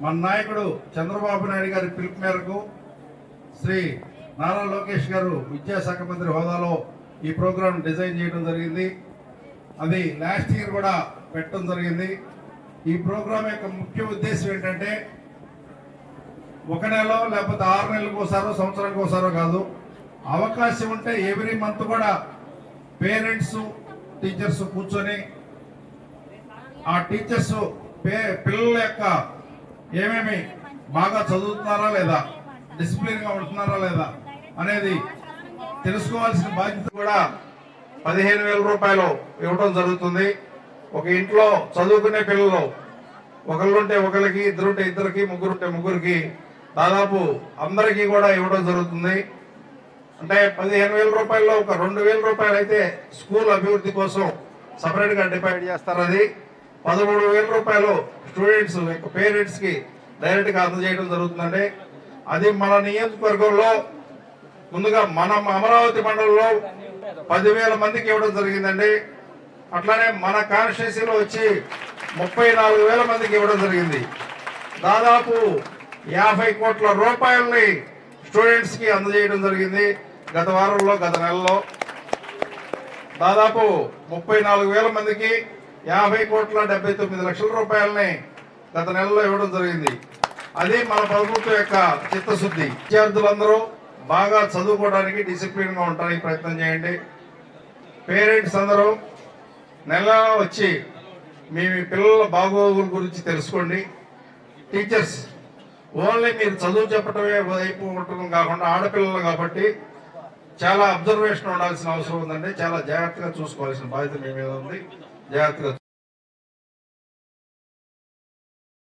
మన నాయకుడు చంద్రబాబు నాయుడు గారి పిలుపు మేరకు శ్రీ నారా లోకేష్ గారు విద్యాశాఖ మంత్రి హోదాలో ఈ ప్రోగ్రాం డిజైన్ చేయడం జరిగింది. అది లాస్ట్ ఇయర్ కూడా పెట్టడం జరిగింది. ఈ ప్రోగ్రాం యొక్క ముఖ్య ఉద్దేశం ఏంటంటే ఒక నెల లేకపోతే ఆరు నెలలకు ఒకసారో సంవత్సరానికి ఒకసారో కాదు అవకాశం ఉంటే ఎవ్రీ మంత్ కూడా పేరెంట్స్ టీచర్స్ కూర్చొని ఆ టీచర్స్ పే- పిల్లల యొక్క ఏమేమి? బాగా చదువుతున్నారా లేదా? డిసిప్లిన్గా ఉంటున్నారా లేదా? అనేది తెలుసుకోవాల్సిన బాధ్యత కూడా పదిహేను వేల రూపాయలు ఇవ్వడం జరుగుతుంది. ఒక ఇంట్లో చదువుకునే పిల్లలు ఒకళ్ళుంటే ఒకరికి ఇద్దరుంటే ఇద్దరికి ముగ్గురుంటే ముగ్గురికి దాదాపు అందరికీ కూడా ఇవ్వడం జరుగుతుంది. అంటే పదిహేను వేల రూపాయల్లో ఒక రెండు వేల రూపాయలు అయితే స్కూల్ అభివృద్ధి కోసం సపరేట్గా గా చేస్తారు అది. పదమూడు వేల రూపాయలు స్టూడెంట్స్ పేరెంట్స్కి డైరెక్ట్గా అందజేయడం జరుగుతుందండి. అది మన నియోజకవర్గంలో ముందుగా మన అమరావతి మండలంలో పదివేల మందికి ఇవ్వడం జరిగిందండి. అట్లానే మన కాన్స్టిట్యూన్సీలో వచ్చి ముప్పై నాలుగు వేల మందికి ఇవ్వడం జరిగింది. దాదాపు యాభై కోట్ల రూపాయలని స్టూడెంట్స్కి అందజేయడం జరిగింది గత వారంలో గత నెలలో. దాదాపు ముప్పై నాలుగు వేల మందికి యాభై కోట్ల డెబ్బై తొమ్మిది లక్షల రూపాయలని గత నెలలో ఇవ్వడం జరిగింది. అది మన ప్రభుత్వం యొక్క చిత్తశుద్ధి. విద్యార్థులందరూ బాగా చదువుకోవడానికి డిసిప్లిన్గా ఉండడానికి ప్రయత్నం చేయండి. పేరెంట్స్ అందరూ నెల వచ్చి మీ మీ పిల్లల బాగోగుల గురించి తెలుసుకోండి. టీచర్స్ ఓన్లీ మీరు చదువు చెప్పటమే అయిపోవటం కాకుండా ఆడపిల్లలు కాబట్టి చాలా అబ్జర్వేషన్ ఉండాల్సిన అవసరం ఉందండి. చాలా జాగ్రత్తగా చూసుకోవాల్సిన బాధ్యత మీ మీద ఉంది. జాగ్రత్తగా